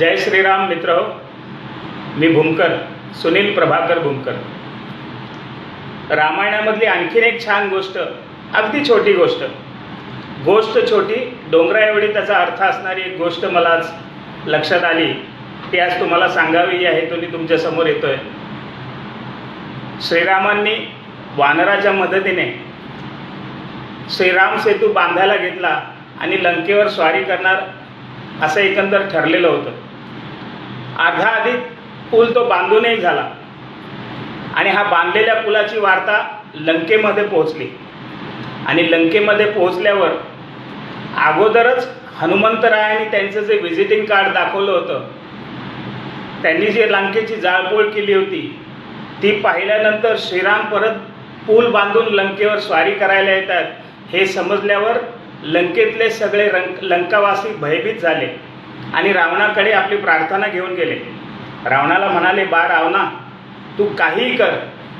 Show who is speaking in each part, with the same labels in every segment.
Speaker 1: जय श्रीराम मित्र हो. मी भूमकर सुनील प्रभाकर भूमकर. रामायणामधली आणखीन एक छान गोष्ट अगदी छोटी गोष्ट. गोष्ट छोटी डोंगरा एवढी त्याचा अर्थ असणारी एक गोष्ट मला आज लक्षात आली. ती आज तुम्हाला सांगावी या हेतूने तुमच्यासमोर येतोय. श्रीरामांनी वानराच्या मदतीने श्रीराम सेतू बांधायला घेतला आणि लंकेवर स्वारी करणार असं एकंदर ठरलेलं होतं. अर्धा आधी पूल तो बांधूनही झाला. आणि हा बांधलेल्या पुलाची वार्ता लंकेमध्ये पोहोचली. आणि लंकेमध्ये पोहोचल्यावर अगोदरच हनुमंतरायांनी त्यांचं जे व्हिजिटिंग कार्ड दाखवलं होतं त्यांनी जी लंकेची जाळपोळ केली होती ती पाहिल्यानंतर श्रीराम परत पूल बांधून लंकेवर स्वारी करायला येतात हे समजल्यावर लंकेतले सगळे रंक लंकावासी भयभीत झाले. आणि रावणाकडे आपली प्रार्थना घेऊन गेले. रावणाला म्हणाले बा रावणा तू काहीही कर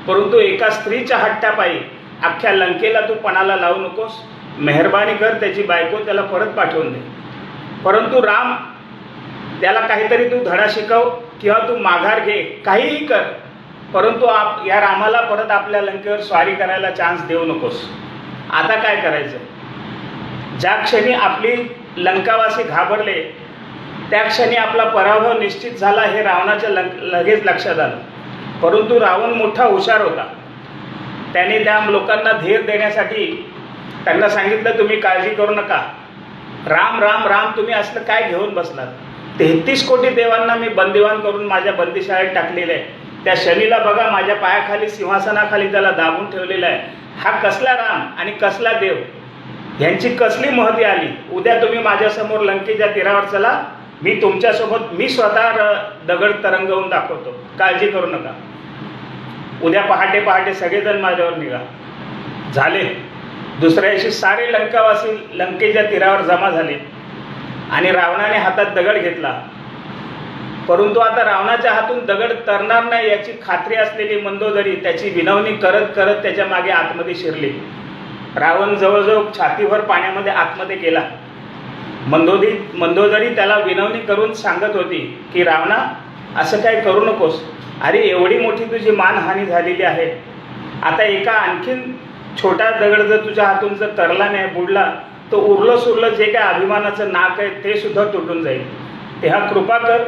Speaker 1: परंतु एका स्त्रीच्या हट्टापायी अख्ख्या लंकेला तू पणाला लावू नकोस. मेहरबानी कर त्याची बायको त्याला परत पाठवून दे. परंतु राम त्याला काहीतरी तू धडा शिकव किंवा तू माघार घे काहीही कर परंतु आप या रामाला परत आपल्या लंकेवर स्वारी करायला चान्स देऊ नकोस. आता काय करायचं? ज्या क्षणी आपली लंकावासी घाबरले त्या क्षणी आपला पराभव निश्चित झाला हे रावणाच्या लंक लगेच लक्षात आलं. परंतु रावण मोठा हुशार होता. त्याने त्या लोकांना धीर देण्यासाठी त्यांना सांगितलं तुम्ही काळजी करू नका. राम राम राम तुम्ही असलं काय घेऊन बसलात? तेहतीस कोटी देवांना मी बंदिवान करून माझ्या बंदिशाळेत टाकलेलं आहे. त्या शनीला बघा माझ्या पायाखाली सिंहासनाखाली त्याला दाबून ठेवलेला आहे. हा कसला राम आणि कसला देव? ह्यांची कसली महती आली? उद्या तुम्ही माझ्यासमोर लंकेच्या तीरावर चला मी तुमच्यासोबत मी स्वतः र- दगड तरंगवून दाखवतो. काळजी करू नका. उद्या पहाटे पहाटे सगळेजण माझ्यावर निघा. झाले. दुसऱ्या दिवशी सारे लंकावासी लंकेच्या तीरावर जमा झाले. आणि रावणाने हातात दगड घेतला. परंतु आता रावणाच्या हातून दगड तरणार नाही याची खात्री असलेली मंदोदरी त्याची विनवणी करत करत त्याच्यामागे आतमध्ये शिरली. रावण जवळजवळ छातीभर पाण्यामध्ये आतमध्ये गेला. मंदोदी मंदोदरी त्याला विनवणी करून सांगत होती की रावणा असं काय करू नकोस. अरे एवढी मोठी तुझी मानहानी झालेली आहे. आता एका आणखीन छोटा दगड जर तुझ्या हातून जर तरला नाही बुडला तर उरलं सुरलं जे काय अभिमानाचं नाक आहे ते सुद्धा तुटून जाईल. तेव्हा कृपा कर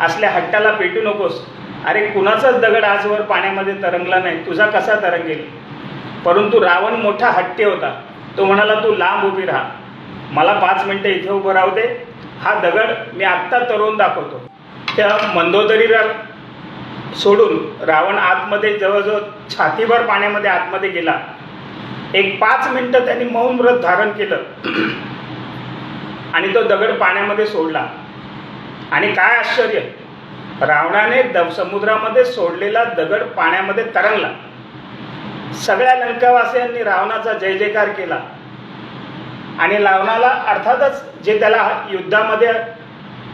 Speaker 1: असल्या हट्टाला पेटू नकोस. अरे कुणाचाच दगड आजवर पाण्यामध्ये तरंगला नाही तुझा कसा तरंगेल? परंतु रावण मोठा हट्टी होता. तो म्हणाला तू लांब उभी राहा. मला पाच मिनटं इथे उभं राहू दे. हा दगड मी आत्ता तरुण दाखवतो. त्या मंदोदरीला सोडून रावण आतमध्ये जवळजवळ छातीभर पाण्यामध्ये आतमध्ये गेला. एक पाच मिनटं त्यांनी मौन व्रत धारण केलं. आणि तो दगड पाण्यामध्ये सोडला. आणि काय आश्चर्य रावणाने द समुद्रामध्ये सोडलेला दगड पाण्यामध्ये तरंगला. सगळ्या लंकावासियांनी रावणाचा जय जयकार केला. आणि रावणाला अर्थातच जे त्याला युद्धामध्ये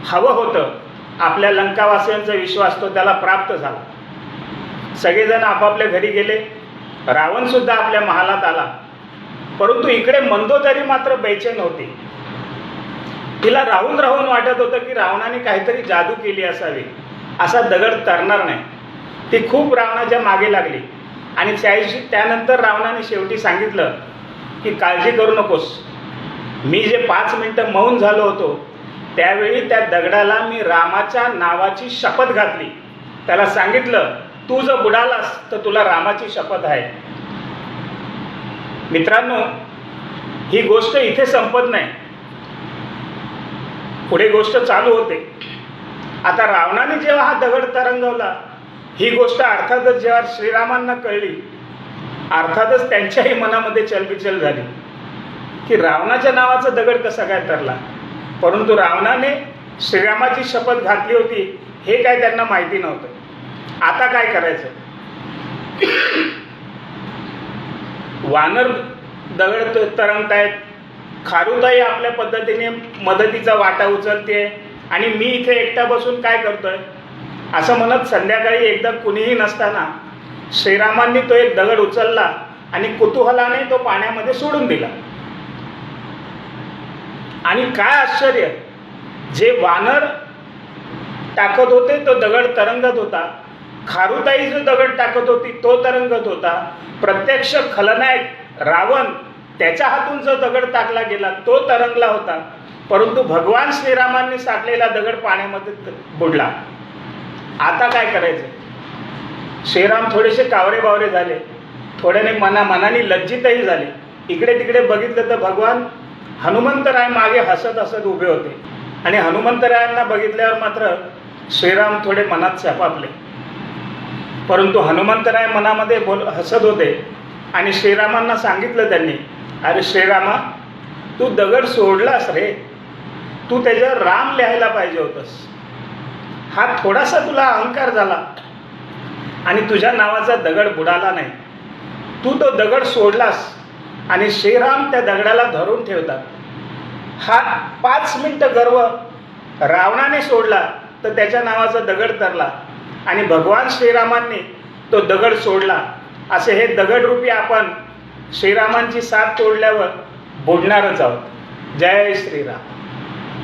Speaker 1: हवं होतं आपल्या लंकावासियांचा विश्वास तो त्याला प्राप्त झाला. सगळेजण आपापल्या घरी गेले. रावणसुद्धा आपल्या महालात आला. परंतु इकडे मंदोदरी मात्र बेचैन होती तिला राहून राहून वाटत होतं की रावणाने काहीतरी जादू केली असावी. असा दगड तरणार नाही. ती खूप रावणाच्या मागे लागली. आणि त्याशी त्यानंतर रावणाने शेवटी सांगितलं की काळजी करू नकोस. मी जे पाच मिनटं मौन झालो होतो त्यावेळी त्या दगडाला मी रामाच्या नावाची शपथ घातली. त्याला सांगितलं तू जर बुडालास तर तुला रामाची शपथ आहे. मित्रांनो ही गोष्ट इथे संपत नाही. पुढे गोष्ट चालू होते. आता रावणाने जेव्हा हा दगड तरंगवला ही गोष्ट अर्थातच जेव्हा श्रीरामांना कळली अर्थातच त्यांच्याही मनामध्ये चलबिचल झाली. की रावणाच्या नावाचा दगड कसा काय तरला? परंतु रावणाने श्रीरामाची शपथ घातली होती हे काय त्यांना माहिती नव्हतं. आता काय करायचं? वानर दगड तरंगत तरंगतायत. खारुताई आपल्या पद्धतीने मदतीचा वाटा उचलते आणि मी इथे एकटा बसून काय करतोय? असं म्हणत संध्याकाळी एकदा कुणीही नसताना श्रीरामांनी तो एक दगड उचलला आणि कुतूहलाने तो पाण्यामध्ये सोडून दिला. आणि काय आश्चर्य? जे वानर टाकत होते तो दगड तरंगत होता. खारुताई जो दगड टाकत होती तो तरंगत होता. प्रत्यक्ष खलनायक रावण त्याच्या हातून जो दगड टाकला गेला तो तरंगला होता. परंतु भगवान श्रीरामांनी साठलेला दगड पाण्यामध्ये बुडला. आता काय करायचं? श्रीराम थोडेसे कावरे बावरे झाले. थोड्याने मना मनाने लज्जितही झाले. इकडे तिकडे बघितलं तर भगवान हनुमंतराय मागे हसत हसत उभे होते. आणि हनुमंतरायांना बघितल्यावर मात्र श्रीराम थोडे मनात चपापले. परंतु हनुमंतराय मनामध्ये बोल हसत होते. आणि श्रीरामांना सांगितलं त्यांनी अरे श्रीरामा तू दगड सोडलास रे. तू त्याच्यावर राम लिहायला पाहिजे होतंस. हा थोडासा तुला अहंकार झाला. आणि तुझ्या नावाचा दगड बुडाला नाही. तू तो दगड सोडलास. आणि श्रीराम त्या दगडाला धरून ठेवतात. हा पाच मिनटं गर्व रावणाने सोडला तर त्याच्या नावाचा दगड तरला. आणि भगवान श्रीरामांनी तो दगड सोडला. असे हे दगडरूपी आपण श्रीरामांची साथ तोडल्यावर बोलणारच आहोत. जय श्रीराम.